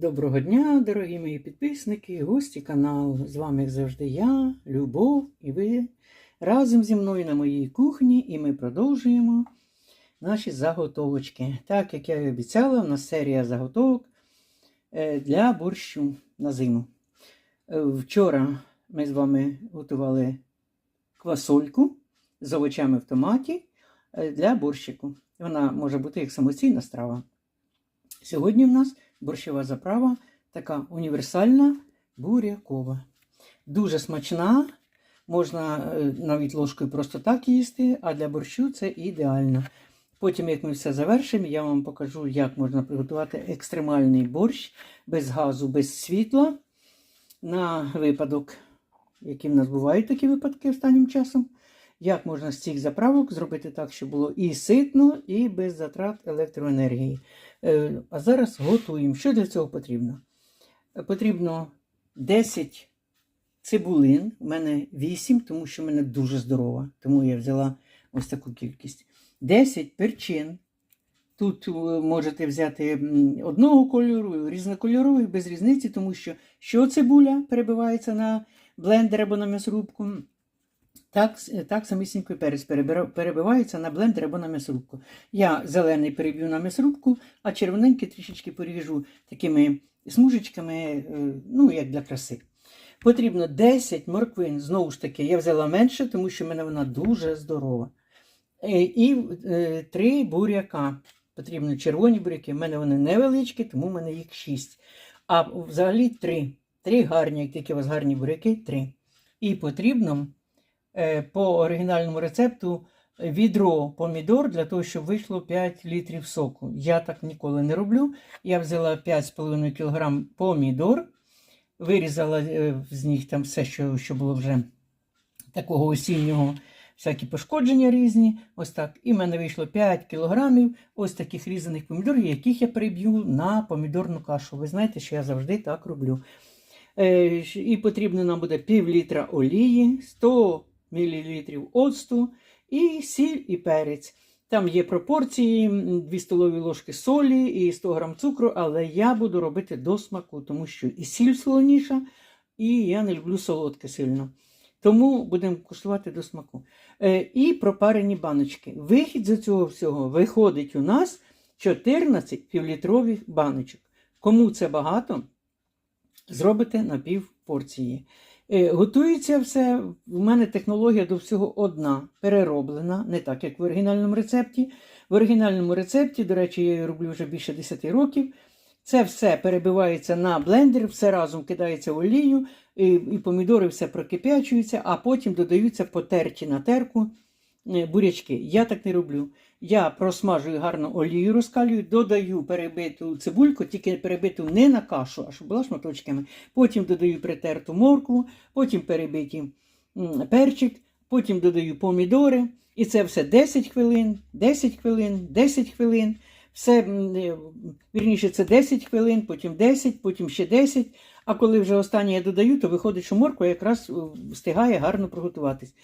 Доброго дня, дорогі мої підписники, гості каналу. З вами, як завжди, я, Любов, і ви разом зі мною на моїй кухні, і ми продовжуємо наші заготовочки. Так, як я і обіцяла, у нас серія заготовок е, для борщу на зиму. Е, Вчора ми з вами готували квасольку з овочами в томаті е, для борщику. Вона може бути як самостійна страва. Сьогодні в нас борщова заправа така універсальна бурякова. Дуже смачна, можна е, навіть ложкою просто так їсти, а для борщу це ідеально. Потім, як ми все завершимо, я вам покажу, як можна приготувати екстремальний борщ без газу, без світла. На випадок, які в нас бувають такі випадки останнім часом. Як можна з цих заправок зробити так, щоб було і ситно, і без затрат електроенергії. Е, А зараз готуємо. Що для цього потрібно? Е, Потрібно 10 цибулин, у мене 8, тому що в мене дуже здорова, тому я взяла ось таку кількість. 10 перчин. Тут е, можете взяти одного кольору, різнокольорових, без різниці, тому що що цибуля перебивається на блендер або на м'ясорубку, так, с- так самісінько перець перебивається на блендер або на м'ясорубку. Я зелений переб'ю на м'ясорубку, а червоненький трішечки поріжу такими смужечками, е, ну, як для краси. Потрібно 10 морквин. Знову ж таки, я взяла менше, тому що в мене вона дуже здорова. Е, І 3 буряка. Потрібно червоні буряки. В мене вони невеличкі, тому в мене їх 6. А взагалі 3. 3 гарні, як тільки у вас гарні буряки, 3. І потрібно е, по оригінальному рецепту відро помідор для того, щоб вийшло 5 літрів соку. Я так ніколи не роблю. Я взяла 5,5 кг помідор, вирізала е, з них там все, що, що було вже такого осіннього, всякі пошкодження різні. Ось так. І в мене вийшло 5 кілограмів ось таких різаних помідорів, яких я переб'ю на помідорну кашу. Ви знаєте, що я завжди так роблю. Е, І потрібно нам буде пів літра олії, 100 мл оцту і сіль і перець. Там є пропорції, 2 столові ложки солі і 100 г цукру, але я буду робити до смаку, тому що і сіль солоніша, і я не люблю солодке сильно. Тому будемо куштувати до смаку. Е, і пропарені баночки. Вихід з цього всього виходить у нас 14 півлітрових баночок. Кому це багато, зробите на пів порції. Е, Готується все. У мене технологія до всього одна, перероблена, не так, як в оригінальному рецепті. В оригінальному рецепті, до речі, я її роблю вже більше 10 років. Це все перебивається на блендер, все разом кидається в олію, і, і помідори все прокип'ячуються, а потім додаються потерті на терку е, бурячки. Я так не роблю. Я просмажую гарно олію, розкалюю, додаю перебиту цибульку, тільки перебиту не на кашу, а щоб була шматочками. Потім додаю притерту моркву, потім перебиті перчик, потім додаю помідори. І це все 10 хвилин, 10 хвилин, 10 хвилин. Все, е, вірніше, це 10 хвилин, потім 10, потім ще 10. А коли вже останнє я додаю, то виходить, що морква якраз е, встигає гарно приготуватись.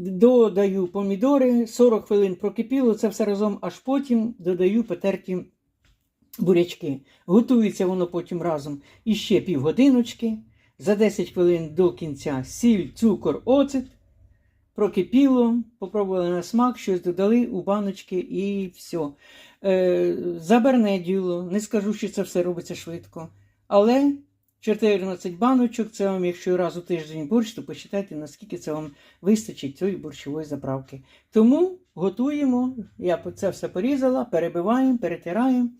Додаю помідори, 40 хвилин прокипіло, це все разом, аж потім додаю потерті бурячки. Готується воно потім разом іще півгодиночки. За 10 хвилин до кінця сіль, цукор, оцет. Прокипіло, попробували на смак, щось додали у баночки і все. Е, заберне діло. Не скажу, що це все робиться швидко. Але 14 баночок, це вам, якщо раз у тиждень борщ, то посчитайте, наскільки це вам вистачить цієї борщової заправки. Тому готуємо. Я це все порізала, перебиваємо, перетираємо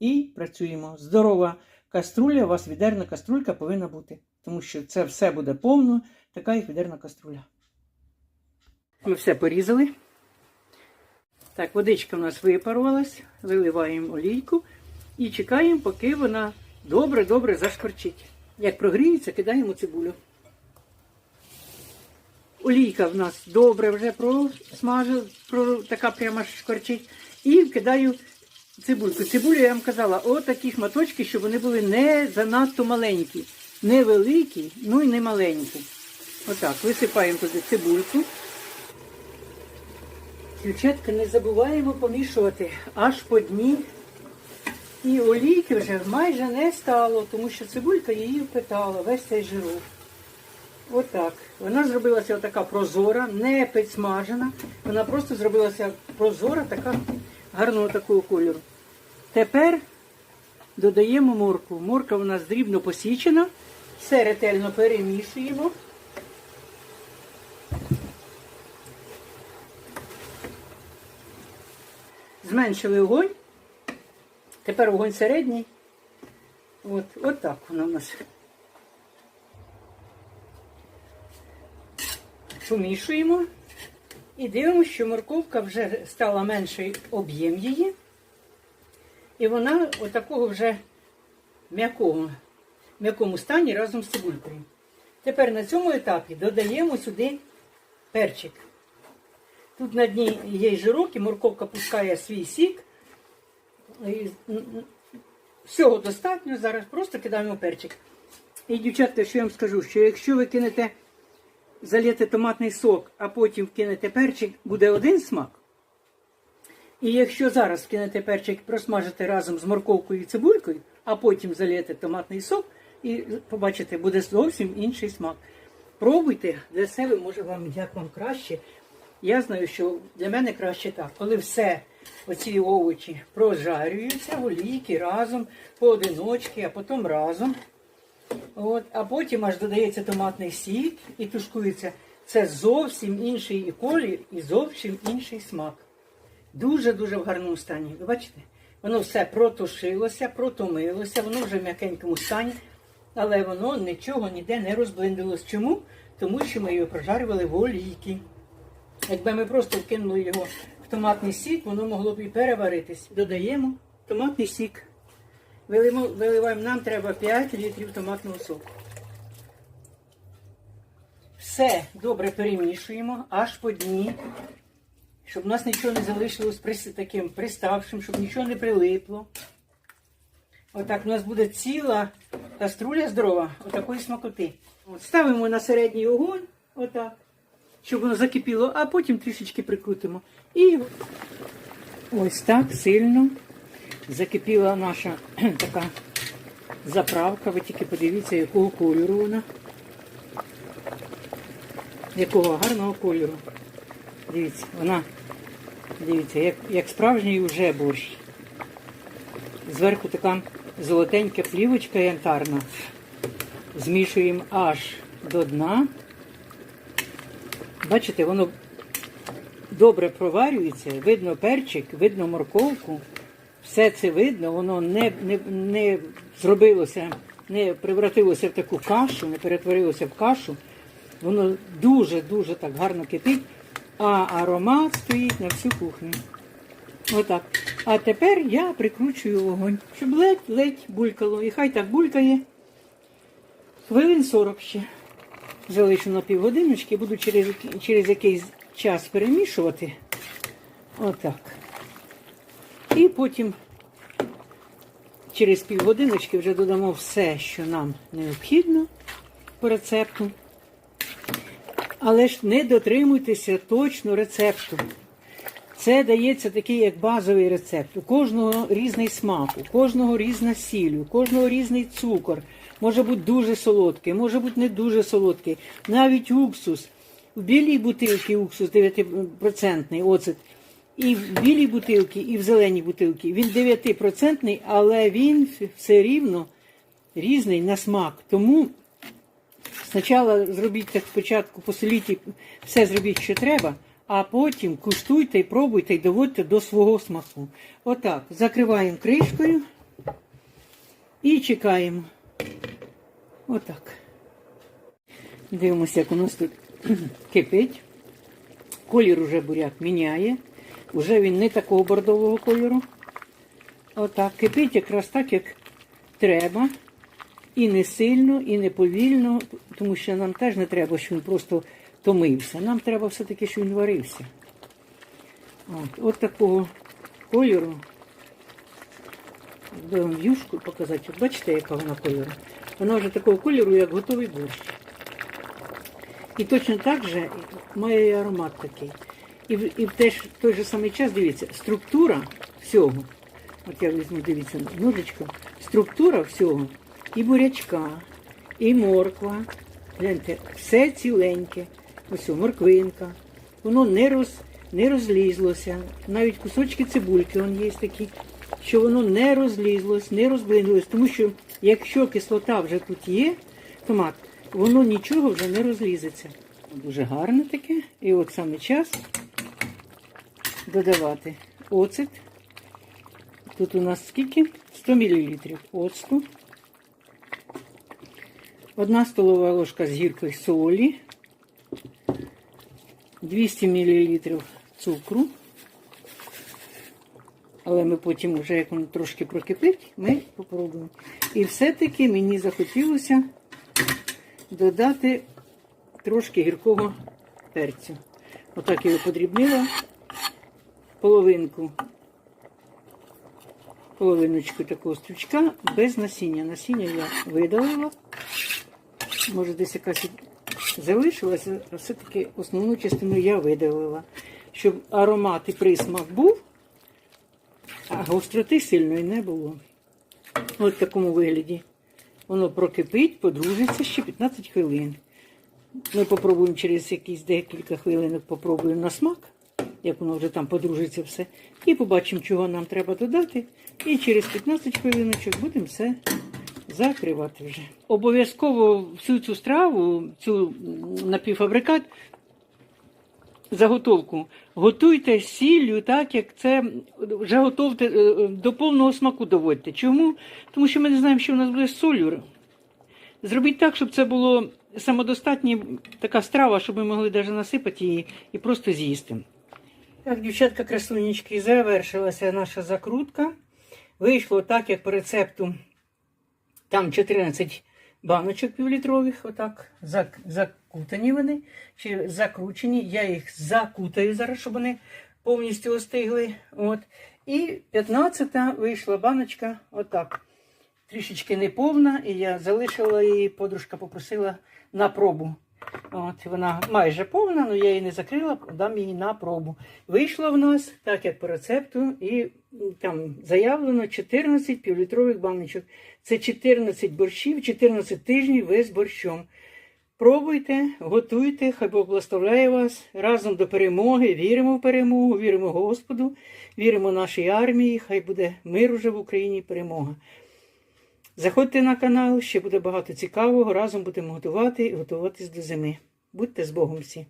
і працюємо. Здорова каструля, у вас відерна каструлька повинна бути, тому що це все буде повно, така як відерна каструля. Ми все порізали. Так, водичка у нас випарувалась, виливаємо олійку і чекаємо, поки вона добре-добре зашкварчить. Як прогріється, кидаємо цибулю. Олійка в нас добре вже просмажила, про, така прямо шкварчить. І кидаю цибульку. Цибулю я вам казала, отакі шматочки, щоб вони були не занадто маленькі, не великі, ну і не маленькі. Отак, висипаємо туди цибульку. Дівчатка, не забуваємо помішувати аж по дні І олійки вже майже не стало, тому що цибулька її впитала, весь цей жирок. Отак. Вона зробилася така прозора, не підсмажена. Вона просто зробилася прозора, така гарного такого кольору. Тепер додаємо морку. Морка у нас дрібно посічена. Все ретельно перемішуємо. Зменшили огонь. Тепер огонь середній. От, от так воно в нас. Помішуємо і дивимося, що морковка вже стала менший об'єм її. І вона отакого вже м'якого, м'якому стані разом з цибулькою. Тепер на цьому етапі додаємо сюди перчик. Тут на дні є жирок, і морковка пускає свій сік. І, Всього достатньо, зараз просто кидаємо перчик. І, дівчатка, що я вам скажу, що якщо ви кинете заліти томатний сок, а потім вкинете перчик, буде один смак. І якщо зараз вкинете перчик, просмажите разом з морковкою і цибулькою, а потім залієте томатний сок, і побачите, буде зовсім інший смак. Пробуйте для себе, може вам як вам краще. Я знаю, що для мене краще так, коли все оці овочі прожарюються олійки разом, поодиночки, а потім разом. От, а потім аж додається томатний сік і тушкується. Це зовсім інший і колір, і зовсім інший смак. Дуже-дуже в гарному стані. Ви бачите? Воно все протушилося, протомилося, воно вже в м'якенькому стані, але воно нічого ніде не розблендилось. Чому? Тому що ми його прожарювали в олійки. Якби ми просто вкинули його в томатний сік, воно могло б і переваритись. Додаємо томатний сік. Виливаємо, нам треба 5 літрів томатного соку. Все добре перемішуємо аж по дні, щоб у нас нічого не залишилось таким приставшим, щоб нічого не прилипло. Отак у нас буде ціла каструля здорова, отакої смакоти. От, ставимо на середній огонь, отак, щоб воно закипіло, а потім трішечки прикрутимо. І ось так сильно закипіла наша така заправка. Ви тільки подивіться, якого кольору вона. Якого гарного кольору. Дивіться, вона, дивіться, як, як справжній вже борщ. Зверху така золотенька плівочка янтарна. Змішуємо аж до дна. Бачите, воно добре проварюється, видно перчик, видно морковку. Все це видно, воно не, не, не зробилося, не превратилося в таку кашу, не перетворилося в кашу. Воно дуже-дуже так гарно кипить, а аромат стоїть на всю кухню. Отак. А тепер я прикручую вогонь, щоб ледь-ледь булькало. І хай так булькає. Хвилин 40 ще. Залишу на півгодиночки, буду через, через якийсь час перемішувати. Отак. І потім через півгодиночки вже додамо все, що нам необхідно по рецепту. Але ж не дотримуйтеся точно рецепту. Це дається такий як базовий рецепт. У кожного різний смак, у кожного різна сіль, у кожного різний цукор. Може бути дуже солодкий, може бути не дуже солодкий. Навіть уксус. В білій бутилці уксус 9% оцет. І в білій бутилці, і в зеленій бутилці. Він 9%, але він все рівно різний на смак. Тому спочатку зробіть так спочатку, посоліть, все зробіть, що треба, а потім куштуйте і пробуйте і доводьте до свого смаку. Отак, закриваємо кришкою і чекаємо. Отак. Дивимося, як у нас тут кипить. Колір уже буряк міняє. Уже він не такого бордового кольору. Отак. Кипить якраз так, як треба. І не сильно, і не повільно, тому що нам теж не треба, щоб він просто томився. Нам треба все-таки, щоб він варився. От, от такого кольору. Якби вам в'юшку показати. От бачите, яка вона кольору? Вона вже такого кольору, як готовий борщ. І точно так же має і аромат такий. І в, і в теж той же самий час, дивіться, структура всього От я візьму, дивіться, ножичком. Структура всього. І бурячка, і морква. Гляньте, все ціленьке. Ось морквинка. Воно не, роз, не розлізлося. Навіть кусочки цибульки он є такі, що воно не розлізлось, не розблинулось. Тому що якщо кислота вже тут є, томат, воно нічого вже не розлізеться. Дуже гарне таке. І от саме час додавати оцет. Тут у нас скільки? 100 мл оцту. Одна столова ложка з гіркою солі. 200 мл цукру. Але ми потім, вже як воно трошки прокипить, ми попробуємо. І все-таки мені захотілося додати трошки гіркого перцю. Отак його подрібнила половинку, половиночку такого стручка без насіння. Насіння я видалила. Може, десь якась залишилася, а все-таки основну частину я видалила. Щоб аромат і присмак був, а гостроти сильної не було. Ось в такому вигляді. Воно прокипить, подружиться ще 15 хвилин. Ми попробуємо через якісь декілька хвилин попробуємо на смак, як воно вже там подружиться все. І побачимо, чого нам треба додати. І через 15 хвилиночок будемо все закривати вже. Обов'язково всю цю страву, цю напівфабрикат, заготовку готуйте сіллю, так як це вже готовте е, е, до повного смаку доводьте. Чому? Тому що ми не знаємо, що в нас буде з солью. Зробіть так, щоб це було самодостатня така страва, щоб ми могли навіть насипати її і просто з'їсти. Так, дівчатка красунечки, завершилася наша закрутка. Вийшло так, як по рецепту. Там 14 баночок півлітрових, отак, закутані вони, чи закручені. Я їх закутаю зараз, щоб вони повністю остигли. От. І 15-та вийшла баночка, отак. Трішечки неповна, і я залишила її, подружка попросила на пробу. От, вона майже повна, але я її не закрила, дам її на пробу. Вийшло в нас, так як по рецепту, і там заявлено 14 півлітрових баночок. Це 14 борщів, 14 тижнів ви з борщом. Пробуйте, готуйте, хай Бог благословляє вас разом до перемоги. Віримо в перемогу, віримо Господу, віримо нашій армії. Хай буде мир уже в Україні, перемога. Заходьте на канал, ще буде багато цікавого. Разом будемо готувати і готуватись до зими. Будьте з Богом всі!